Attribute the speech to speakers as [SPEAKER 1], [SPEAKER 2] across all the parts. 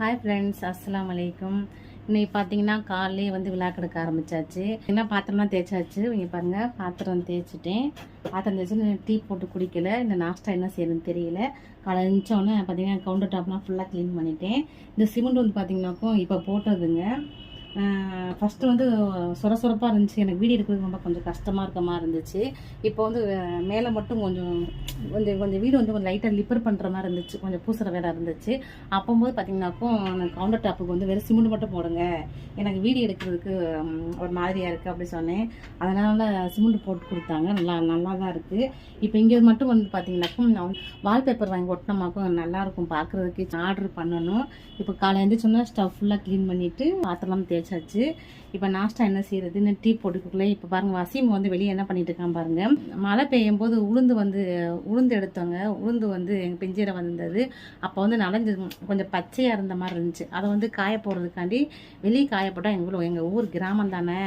[SPEAKER 1] Hi friends அஸ்லாம் வலைக்கும் இன்றைக்கி பார்த்தீங்கன்னா காலையிலே வந்து விழா கிடக்க ஆரம்பிச்சாச்சு. என்ன பாத்திரம்லாம் தேய்ச்சாச்சு? இங்கே பாருங்கள் பாத்திரம் தேய்ச்சிட்டேன். பாத்திரம் தேய்ச்சி டீ போட்டு குடிக்கல. இந்த நாஸ்டா என்ன செய்யணும்னு தெரியல. கலைஞ்சோன்னே பார்த்தீங்கன்னா கவுண்டர் டாப்லாம் ஃபுல்லாக க்ளீன் பண்ணிட்டேன். இந்த சிமெண்ட் வந்து பார்த்தீங்கன்னாக்கும் இப்போ போட்டதுங்க. ஃபஸ்ட்டு வந்து சொர சொரப்பாக இருந்துச்சு. எனக்கு வீடியோ எடுக்கிறது ரொம்ப கொஞ்சம் கஷ்டமாக இருக்க மாதிரி இருந்துச்சு. இப்போ வந்து மேலே மட்டும் கொஞ்சம் கொஞ்சம் கொஞ்சம் வீடு வந்து கொஞ்சம் லைட்டாக லிப்பர் பண்ணுற மாதிரி இருந்துச்சு. கொஞ்சம் பூசுகிற வேலை இருந்துச்சு. அப்போம்போது பார்த்தீங்கன்னாக்கும் நான் கவுண்டர் டாப்புக்கு வந்து வெறும் சிமெண்ட் மட்டும் போடுங்க. எனக்கு வீடியோ எடுக்கிறதுக்கு ஒரு மாதிரியாக இருக்குது அப்படி சொன்னேன். அதனால் சிமெண்ட் போட்டு கொடுத்தாங்க. நல்லா நல்லா தான் இருக்குது இப்போ இங்கே மட்டும் வந்து பார்த்தீங்கன்னாக்கும் நான் வால்பேப்பர் வாங்கி ஒட்டினமாக்கும் நல்லாயிருக்கும் பார்க்குறதுக்கு ஆர்டர் பண்ணணும். இப்போ காலை எழுந்திரிச்சோன்னா ஸ்டவ் ஃபுல்லாக க்ளீன் பண்ணிவிட்டு பாத்திரலாம் தேய்ச்சாச்சு இப்போ நாஸ்டா என்ன செய்யறது இன்னும் டீ போட்டுக்கல. இப்போ பாருங்க வசீம் வந்து வெளியே என்ன பண்ணிட்டு இருக்கான் பாருங்க. மழை பெய்யும் போது உளுந்து வந்து உளுந்து எடுத்தோங்க உளுந்து வந்து எங்கள் பெஞ்சிர வந்தது. அப்போ வந்து நனைஞ்சு கொஞ்சம் பச்சையாக இருந்த மாதிரி இருந்துச்சு. அதை வந்து காய போடுறதுக்காண்டி வெளியே காய போட்டால் எங்கள் எங்கள் ஊர் கிராமம் தானே.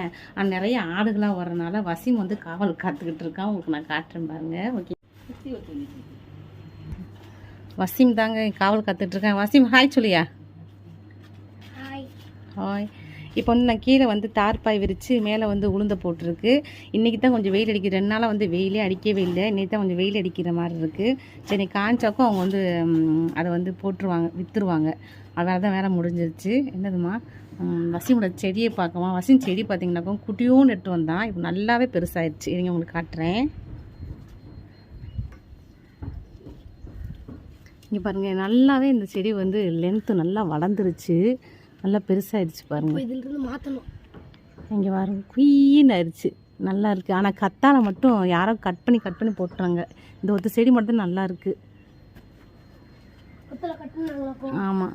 [SPEAKER 1] நிறைய ஆடுகளாக வர்றதுனால வசீம் வந்து காவல் காத்துக்கிட்டு இருக்கான். உங்களுக்கு நான் காட்டுறேன் பாருங்க. ஓகே. வசீம் தாங்க காவல் காத்துட்டு இருக்கேன். வசீம் ஹாய் சொல்லியா? ஹாய் இப்போ வந்து நான் கீழே வந்து தார்பாய் விரித்து மேலே வந்து உளுந்த போட்டிருக்கு. இன்றைக்கி தான் கொஞ்சம் வெயில் அடிக்குது. ரெண்டு நாளாக வந்து வெயிலே அடிக்கவே இல்லை. இன்னைக்கு தான் கொஞ்சம் வெயில் அடிக்கிற மாதிரி இருக்குது சரி காய்ச்சாக்கும் அவங்க வந்து அதை வந்து போட்டுருவாங்க விற்றுருவாங்க அதனால தான் வேலை முடிஞ்சிருச்சு. என்னதுமா வசிமோட செடியை பார்க்கமா வசின் செடி பார்த்தீங்கன்னாக்கா குட்டியும் நெட்டு வந்தான். இப்போ நல்லாவே பெருசாயிடுச்சு இருங்க உங்களுக்கு காட்டுறேன். இங்கே பாருங்கள் நல்லாவே இந்த செடி வந்து லென்த்து நல்லா வளர்ந்துருச்சு. நல்லா பெருசாயிடுச்சு பாருங்கள்
[SPEAKER 2] இதுல இருந்து மாத்தணும்.
[SPEAKER 1] இங்கே பாருங்க குயின்னு ஆயிடுச்சு நல்லா இருக்குது ஆனால் கத்தாழை மட்டும் யாரோ கட் பண்ணி கட் பண்ணி போட்டுறாங்க. இந்த ஒரு செடி மட்டும் நல்லா இருக்குது
[SPEAKER 2] கொத்தல
[SPEAKER 1] ஆமாம்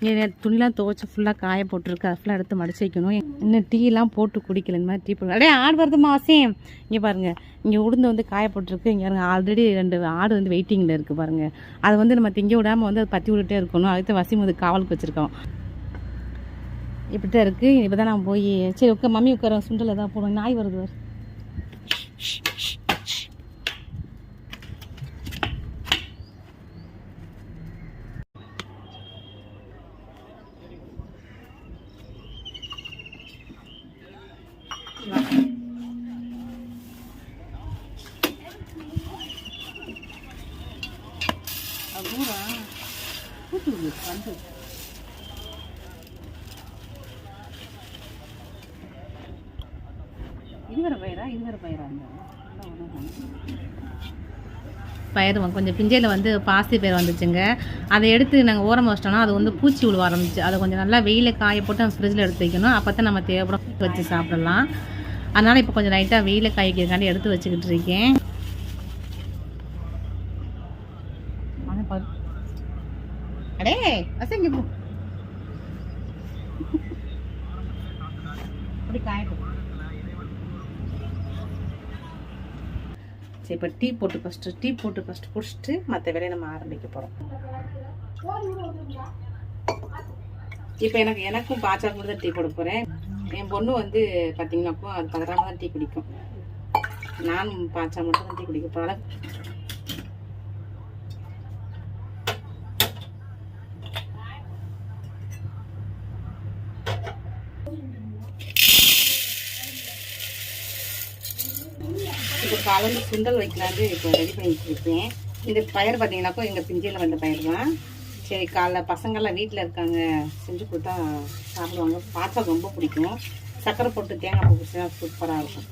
[SPEAKER 1] இங்கே துணிலாம் துவைச்சி ஃபுல்லாக காய போட்டிருக்கு. அதை ஃபுல்லாக எடுத்து மடிச்சு வைக்கணும். இன்னும் டீலாம் போட்டு குடிக்கல. இந்த மாதிரி டீ போட்டு அடே ஆடு வருதுமா அவசியம் இங்கே பாருங்கள் இங்கே உளுந்து வந்து காய போட்டிருக்கு. இங்கே பாருங்க ஆல்ரெடி ரெண்டு ஆடு வந்து வெயிட்டிங்கில் இருக்குது பாருங்கள் அதை வந்து நம்ம திங்க விடாமல் வந்து அதை பற்றி விட்டுட்டே இருக்கணும். அதுக்கு வசிம் வந்து காவலுக்கு வச்சுருக்கோம். இப்படி தான் இருக்குது இப்போ தான் நான் போய் சரி உட்கா மம்மி உட்கார சுண்டல் எதாவது போடுவோம் நாய் வருது பாரு. Thank you கூட்டு வந்து இது வேற பயிரா? இது வேற பயிரா. பயிர் வந்து கொஞ்சம் பிஞ்சையில் வந்து பாசி பயிர் வந்துச்சுங்க. அதை எடுத்து நாங்கள் ஓரமாக வச்சிட்டோம்னா அது வந்து பூச்சி விழுவ ஆரம்பிச்சு அதை கொஞ்சம் நல்லா வெயிலில் காய போட்டு நம்ம ஃப்ரிட்ஜில் எடுத்து வைக்கணும். அப்போ தான் நம்ம தேவைப்படும் வச்சு சாப்பிடலாம். அதனால் இப்போ கொஞ்சம் லைட்டாக வெயிலில் காய வைக்கிறதுக்காண்டி எடுத்து வச்சுக்கிட்டு இருக்கேன். அடே அசங்க அப்படி காயட்டும் சரி இப்போ டீ போட்டு ஃபஸ்ட்டு டீ போட்டு ஃபஸ்ட்டு குடிச்சிட்டு மற்ற வேலையை நம்ம ஆரம்பிக்க போகிறோம் இப்போ எனக்கு எனக்கும் பாச்சா கூட தான் டீ போட போகிறேன் என் பொண்ணு வந்து பார்த்தீங்கன்னாக்கும் அது பதறாம தான் டீ குடிக்கும். நானும் பாச்சா மட்டும் தான் டீ குடிக்க போகிறேன் இப்போ காலையில் சுண்டல் வைக்கலான்னு இப்போ ரெடி பண்ணிட்டு இருக்கேன் இந்த பயிர் பார்த்தீங்கன்னாக்கோ எங்கள் பிஞ்சியில் வந்த பயிர் தான். சரி காலைல பசங்கள்லாம் வீட்டில் இருக்காங்க செஞ்சு கொடுத்தா சாப்பிடுவாங்க. பாச்சா ரொம்ப பிடிக்கும். சக்கரை போட்டு தேங்காய் பூ சூப்பராக இருக்கும்.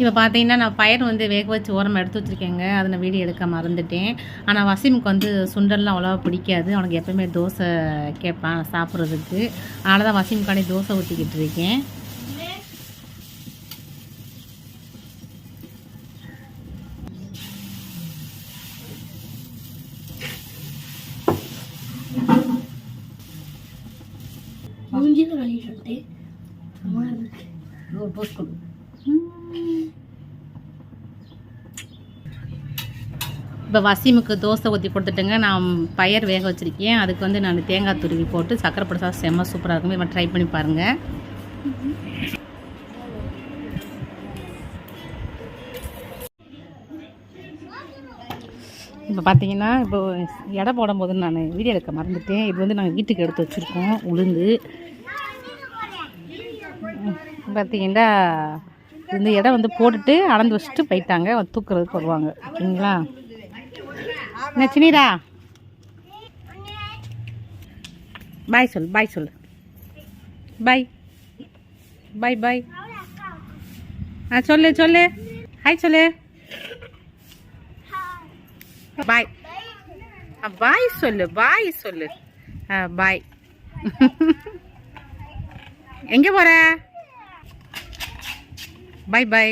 [SPEAKER 1] இப்போ பார்த்தீங்கன்னா நான் பயிர் வந்து வேக வச்சு ஓரமாக எடுத்து வச்சுருக்கேங்க. அதை நான் வீடியோ எடுக்க மறந்துட்டேன். ஆனால் வசீமுக்கு வந்து சுண்டல்லாம் அவ்வளோவா பிடிக்காது. அவனுக்கு எப்பவுமே தோசை கேட்பான் சாப்பிட்றதுக்கு. அதனால தான் வசீமுக்காண்டி தோசை ஊற்றிக்கிட்டு இருக்கேன்.
[SPEAKER 2] மூஞ்சில கழுவி சொல்லிட்டு
[SPEAKER 1] போஸ்ட் இப்போ வசீமுக்கு தோசை ஊற்றி கொடுத்துட்டுங்க. நான் பயர் வேக வச்சுருக்கேன். அதுக்கு வந்து நான் தேங்காய் துருவி போட்டு சக்கரை சாப்பிட்டா செம்ம சூப்பராக இருக்கும். இவன் ட்ரை பண்ணி பாருங்கள் இப்போ பார்த்தீங்கன்னா இப்போ எடை போடும்போது நான் வீடியோ எடுக்க மறந்துட்டேன். இது வந்து நாங்கள் வீட்டுக்கு எடுத்து வச்சுருக்கோம். உளுந்து. பார்த்தீங்கன்னா இந்த இடம் வந்து போட்டுட்டு அளந்து வச்சுட்டு போயிட்டாங்க. தூக்குறதுக்கு வருவாங்க. ஓகேங்களா என்ன சினிரா பாய் சொல் பாய் சொல். பாய். பாய் பாய். ஆ சொல்லு சொல்லு. ஹாய் சொல்லு. பாய் பாய் சொல்லு பாய் சொல்லு. ஆ பாய். எங்கே போகிற பாய்